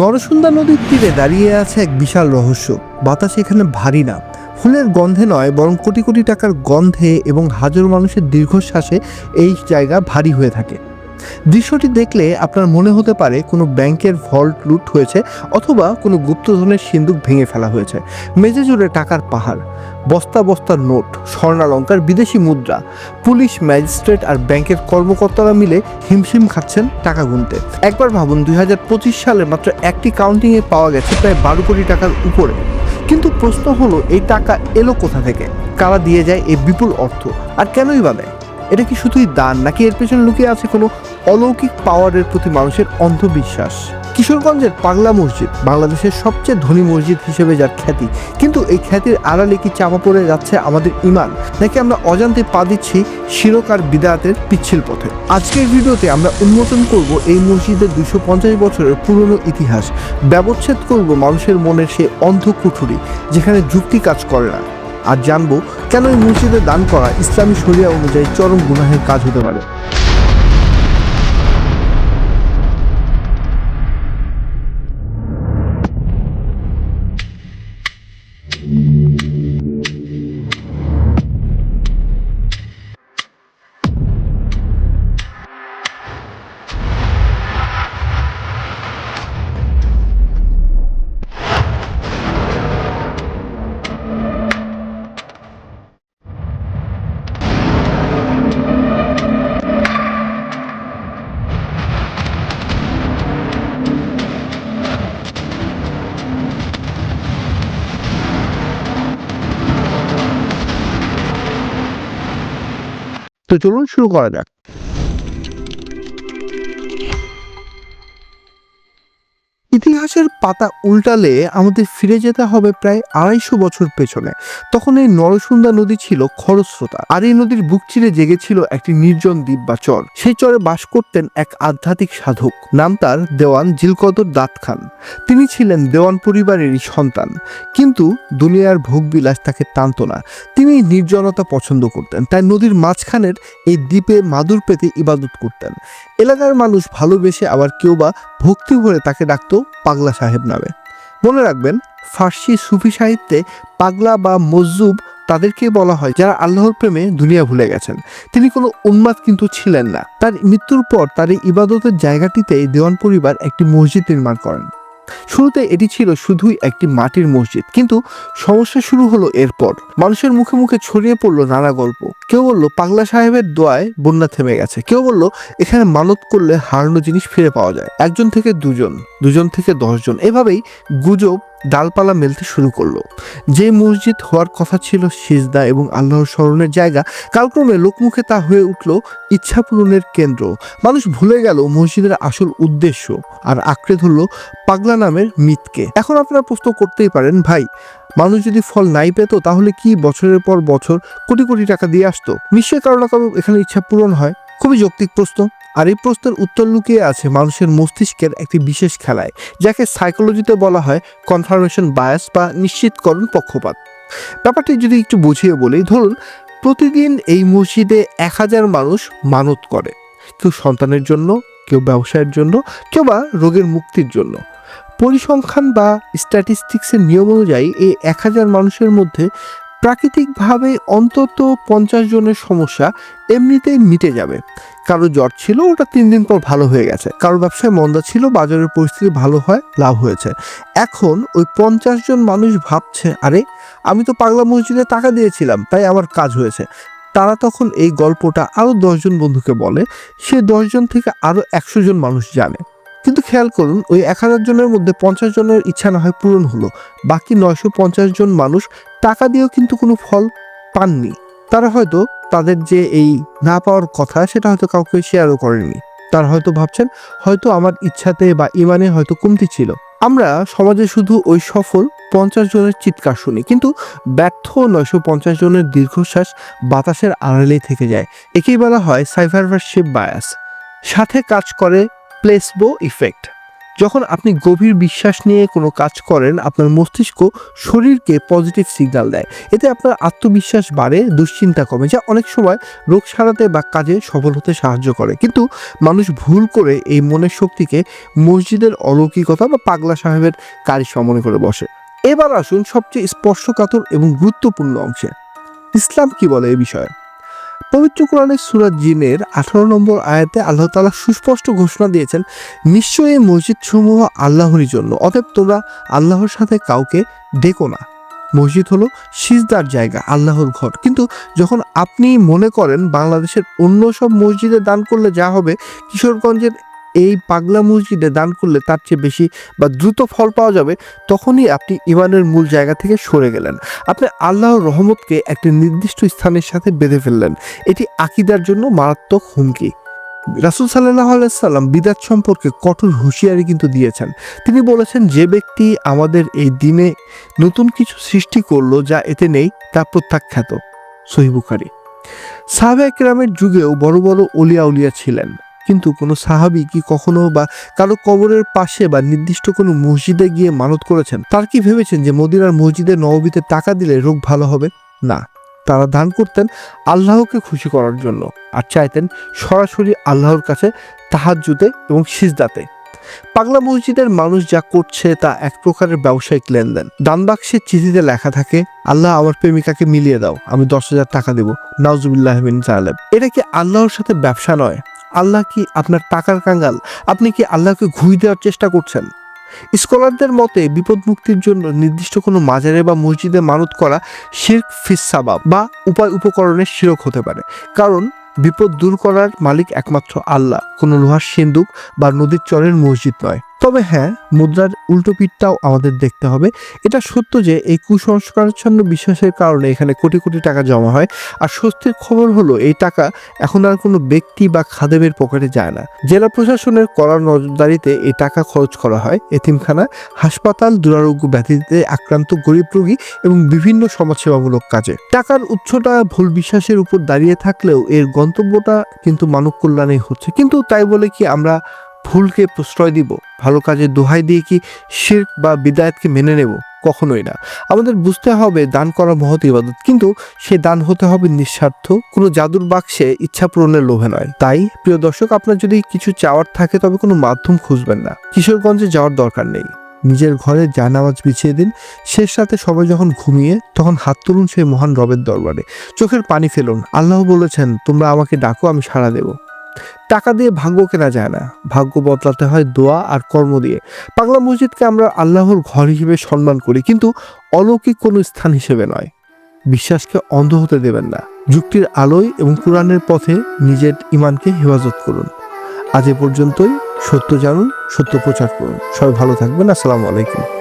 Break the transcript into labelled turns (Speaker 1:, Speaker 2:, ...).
Speaker 1: নরসুন্দা নদীর তীরে দাঁড়িয়ে আছে এক বিশাল রহস্য। বাতাস এখানে ভারী না। ফুলের গন্ধে নয়, বরং কোটি কোটি টাকার গন্ধে এবং হাজার মানুষের দীর্ঘশ্বাসে এই জায়গা ভারী হয়ে থাকে। দৃশ্যটি দেখলে আপনার মনে হতে পারে কোনো ব্যাংকের ভল্ট লুট হয়েছে অথবা কোনো গুপ্তধনের সিন্দুক ভেঙে ফেলা হয়েছে। মেঝে জুড়ে টাকার পাহাড়, বস্তা বস্তার নোট, স্বর্ণালঙ্কার, বিদেশি মুদ্রা, পুলিশ, ম্যাজিস্ট্রেট আর ব্যাংকের কর্মকর্তারা মিলে হিমশিম খাচ্ছেন টাকা গুনতে। একবার ভাবুন, দুই হাজার পঁচিশ সালে মাত্র একটি কাউন্টিংয়ে পাওয়া গেছে প্রায় বারো কোটি টাকার উপরে। কিন্তু প্রশ্ন হলো, এই টাকা এলো কোথা থেকে? কারা দিয়ে যায় এই বিপুল অর্থ? আর কেনই বা দেয় এটা কি শুধুই দান নাকি এর পেছনে লুকিয়ে আছে কোনো অলৌকিক পাওয়ারের প্রতি মানুষের অন্ধবিশ্বাস। কিশোরগঞ্জের পাগলা মসজিদ বাংলাদেশের সবচেয়ে ধনী মসজিদ হিসেবে যার খ্যাতি। কিন্তু এই খ্যাতির আড়ালে কি চাপা পড়ে যাচ্ছে আমাদের ইমান? নাকি আমরা অজান্তে পা দিচ্ছি শিরকার বিদায়াতের পিচ্ছিল পথে? আজকের ভিডিওতে আমরা উন্মোচন করব এই মসজিদের দুশো পঞ্চাশ বছরের পুরনো ইতিহাস। ব্যবচ্ছেদ করব মানুষের মনের সেই অন্ধ কুঠুরি, যেখানে যুক্তি কাজ করে না। আর জানব কেন এই মসজিদে দান করা ইসলামী শরিয়া অনুযায়ী চরম গুনাহের কাজ হতে পারে। তো চলুন শুরু করা যাক। ইতিহাসের পাতা উল্টালে আমাদের ফিরে যেতে হবে প্রায় আড়াইশো বছর পেছনে। তখন এই নরসুন্দা নদী ছিল খরস্রোতা। আর এই নদীর বুক চিরে জেগেছিল একটি নির্জন দ্বীপ বা চর। সেই চরে বাস করতেন এক আধ্যাত্মিক সাধক। নাম তার দেওয়ান জিলকদর দাত খান তিনি ছিলেন দেওয়ান পরিবারেরই সন্তান। কিন্তু দুনিয়ার ভোগবিলাস তাকে টানত না। তিনি নির্জনতা পছন্দ করতেন। তাই নদীর মাঝখানের এই দ্বীপে মাদুর পেতে ইবাদত করতেন। এলাকার মানুষ ভালোবেসে আবার কেউ বা ভক্তি ভরে তাকে ডাকত পাগলা সাহেব নামে। মনে রাখবেন, ফার্সি সুফি সাহিত্যে পাগলা বা মজ্জুব তাদেরকে বলা হয় যারা আল্লাহর প্রেমে দুনিয়া ভুলে গেছেন। তিনি কোনো উন্মাদ কিন্তু ছিলেন না। তার মৃত্যুর পর তার এই ইবাদতের জায়গাটিতে দেওয়ান পরিবার একটি মসজিদ নির্মাণ করেন। শুরুতে এটি ছিল শুধুই একটি মাটির মসজিদ, কিন্তু সমস্যা শুরু হলো এরপর। মানুষের মুখে মুখে ছড়িয়ে পড়ল নানা গল্প। কেউ বলল, পাগলা সাহেবের দোয়ায় বন্যা থেমে গেছে। কেউ বলল, এখানে মানত করলে হারানো জিনিস ফিরে পাওয়া যায়। একজন থেকে দুজন। দুজন থেকে দশজন। এভাবেই গুজব ডালপালা মেলতে শুরু করল। যে মসজিদ হওয়ার কথা ছিল সিজদা এবং আল্লাহর স্মরণের জায়গা, কালক্রমে লোকমুখে তা হয়ে উঠল ইচ্ছা পূরণের কেন্দ্র। মানুষ ভুলে গেল মসজিদের আসল উদ্দেশ্য আর আঁকড়ে ধরলো পাগলা নামের মিথকে। এখন আপনারা প্রশ্ন করতেই পারেন, ভাই, মানুষ যদি ফল নাই পেত তাহলে কি বছরের পর বছর কোটি কোটি টাকা দিয়ে আসতো? নিশ্চয়ই কারও না কারও এখানে ইচ্ছা পূরণ হয়। খুবই যৌক্তিক প্রশ্ন। আর এই প্রশ্নের উত্তর লুকিয়ে আছে মানুষের মস্তিষ্কের একটি বিশেষ খেলায়, যাকে সাইকোলজিতে বলা হয় কনফার্মেশন বায়াস বা নিশ্চিতকরণ পক্ষপাত। ব্যাপারটি যদি একটু বুঝিয়ে বলি, ধরুন প্রতিদিন এই মসজিদে এক হাজার মানুষ মানত করে। কেউ সন্তানের জন্য, কেউ ব্যবসায়ের জন্য, কেউ বা রোগের মুক্তির জন্য। পরিসংখ্যান বা স্ট্যাটিস্টিক্সের নিয়ম অনুযায়ী এই এক হাজার মানুষের মধ্যে প্রাকৃতিকভাবে অন্তত পঞ্চাশ জনের সমস্যা এমনিতেই মিটে যাবে। কারও জ্বর ছিল, ওটা তিন দিন পর ভালো হয়ে গেছে। কারও ব্যবসায় মন্দা ছিল, বাজারের পরিস্থিতি ভালো হয়, লাভ হয়েছে। এখন ওই পঞ্চাশ জন মানুষ ভাবছে, আরে, আমি তো পাগলা মসজিদে টাকা দিয়েছিলাম, তাই আমার কাজ হয়েছে। তারা তখন এই গল্পটা আরও দশজন বন্ধুকে বলে, সে দশজন থেকে আরও একশো জন মানুষ জানে। কিন্তু খেয়াল করুন, ওই এক হাজার জনের মধ্যে পঞ্চাশ জনের ইচ্ছা না হয় পূরণ হলো, বাকি নয়শো পঞ্চাশ জন মানুষ টাকা দিয়েও কিন্তু কোনো ফল পাননি। তারা হয়তো তাদের যে এই না পাওয়ার কথা, সেটা হয়তো কাউকে শেয়ারও করেনি তারা হয়তো ভাবছেন, হয়তো আমার ইচ্ছাতে বা ইমানে হয়তো কমতি ছিল। আমরা সমাজে শুধু ওই সফল পঞ্চাশ জনের চিৎকার শুনি, কিন্তু ব্যর্থ নয়শো পঞ্চাশ জনের দীর্ঘশ্বাস বাতাসের আড়ালেই থেকে যায়। একেই বলা হয় সাইফারভারশিপ বায়াস সাথে কাজ করে প্লেসবো ইফেক্ট যখন আপনি গভীর বিশ্বাস নিয়ে কোনো কাজ করেন, আপনার মস্তিষ্ক শরীরকে পজিটিভ সিগন্যাল দেয়। এতে আপনার আত্মবিশ্বাস বাড়ে, দুশ্চিন্তা কমে, যা অনেক সময় রোগ সারাতে বা কাজে সফল হতে সাহায্য করে। কিন্তু মানুষ ভুল করে এই মনের শক্তিকে মসজিদের অলৌকিকতা বা পাগলা সাহেবের কারিশমা মনে করে বসে। এবার আসুন সবচেয়ে স্পর্শকাতর এবং গুরুত্বপূর্ণ অংশে। ইসলাম কি বলে এই বিষয়ে? পবিত্র কোরআনের সুরাত জিনের আঠারো নম্বর আয়াতে আল্লাহ তালা সুস্পষ্ট ঘোষণা দিয়েছেন, নিশ্চয়ই মসজিদ সমূহ আল্লাহরই জন্য, অতএব তোমরা আল্লাহর সাথে কাউকে ডেকো না। মসজিদ হলো সিজদার জায়গা, আল্লাহর ঘর। কিন্তু যখন আপনি মনে করেন বাংলাদেশের অন্য সব মসজিদে দান করলে যা হবে, কিশোরগঞ্জের এই পাগলা মসজিদে দান করলে তার চেয়ে বেশি বা দ্রুত ফল পাওয়া যাবে, তখনই আপনি ইমানের মূল জায়গা থেকে সরে গেলেন। আপনি আল্লাহর রহমতকে একটি নির্দিষ্ট স্থানের সাথে বেঁধে ফেললেন। এটি আকিদার জন্য মারাত্মক হুমকি। রাসুল সাল্লাহ আলাইসাল্লাম বিদাত সম্পর্কে কঠোর হুঁশিয়ারি কিন্তু দিয়েছেন। তিনি বলেছেন, যে ব্যক্তি আমাদের এই দিনে নতুন কিছু সৃষ্টি করল যা এতে নেই, তা প্রত্যাখ্যাত। সহিবুখারি সাহাবা একরামের যুগেও বড় বড় অলিয়া উলিয়া ছিলেন। কিন্তু কোনো সাহাবি কি কখনো বা কারও কবরের পাশে বা নির্দিষ্ট কোনো মসজিদে গিয়ে মানত করেছেন? তার কি ভেবেছেন যে মদিনার মসজিদে নববীতে টাকা দিলে রোগ ভালো হবে? না, তারা দান করতেন আল্লাহকে খুশি করার জন্য আর চাইতেন সরাসরি আল্লাহর কাছে তাহাজ্জুদে এবং সিজদাতে। পাগলা মসজিদের মানুষ যা করছে তা এক প্রকারের ব্যবসায়িক লেনদেন। দান বাক্সের চিঠিতে লেখা থাকে, আল্লাহ আমার প্রেমিকাকে মিলিয়ে দাও, আমি দশ হাজার টাকা দেবো। নাউজুবিল্লাহ বিন সালেব এটা কি আল্লাহর সাথে ব্যবসা নয়? আল্লাহ কি আপনার টাকার কাঙ্গাল? আপনি কি আল্লাহকে ঘুষ দেওয়ার চেষ্টা করছেন? স্কলারদের মতে, বিপদ মুক্তির জন্য নির্দিষ্ট কোনো মাজারে বা মসজিদে মানত করা শির্ক ফিসাবাব বা উপায় উপকরণের শিরক হতে পারে। কারণ, বিপদ দূর করার মালিক একমাত্র আল্লাহ। কোনো লোহার সিন্দুক বা নদীর চরের মসজিদ নয়। তবে হ্যাঁ মুদ্রার উল্টো পিঠটাও আমাদের দেখতে হবে। এটা সত্য যে এই কুসংস্কারচ্ছন্ন বিশ্বাসের কারণে এখানে কোটি কোটি টাকা জমা হয়। আর স্বস্তির খবর হলো, এই টাকা এখন আর কোনো ব্যক্তি বা খাদেমের পকেটে যায় না। জেলা প্রশাসনের কড়া নজরদারিতে এই টাকা খরচ করা হয়। এতিমখানা, হাসপাতাল, দুরারোগ্য ব্যাধিতে আক্রান্ত গরিব রোগী এবং বিভিন্ন সমাজসেবামূলক কাজে। টাকার উৎসটা ভুল বিশ্বাসের উপর দাঁড়িয়ে থাকলেও এর গন্তব্যটা কিন্তু মানব কল্যাণেই হচ্ছে। কিন্তু তাই বলে কি আমরা ভুলকে প্রশ্রয় দিব, ভালো কাজে দোহাই দিয়ে কি শির্ক বা বিদায়তকে মেনে নেব? কখনোই না। আমাদের বুঝতে হবে দান করা মহৎ ইবাদত, কিন্তু সে দান হতে হবে নিঃস্বার্থ। কোনো জাদুর বাক্সে ইচ্ছা পূরণের লোভে নয়। তাই, প্রিয় দর্শক, আপনার যদি কিছু চাওয়ার থাকে, তবে কোনো মাধ্যম খুঁজবেন না। কিশোরগঞ্জে যাওয়ার দরকার নেই। নিজের ঘরে জানামাজ বিছিয়ে দিন, শেষ রাতে সবাই যখন ঘুমিয়ে, তখন হাত তুলুন সেই মহান রবের দরবারে। চোখের পানি ফেলুন। আল্লাহ বলেছেন, তোমরা আমাকে ডাকো, আমি সাড়া দেব। টাকা দিয়ে ভাগ্য কেনা যায় না। ভাগ্য বদলাতে হয় দোয়া আর কর্ম দিয়ে। পাগলা মসজিদকে আমরা আল্লাহর ঘর হিসেবে সম্মান করি, কিন্তু অলৌকিক কোনো স্থান হিসেবে নয়। বিশ্বাসকে অন্ধ হতে দেবেন না। যুক্তির আলোয় এবং কোরআনের পথে নিজের ইমানকে হেফাজত করুন। আজ এ পর্যন্তই। সত্য জানুন, সত্য প্রচার করুন। সবাই ভালো থাকবেন। আসসালামু আলাইকুম।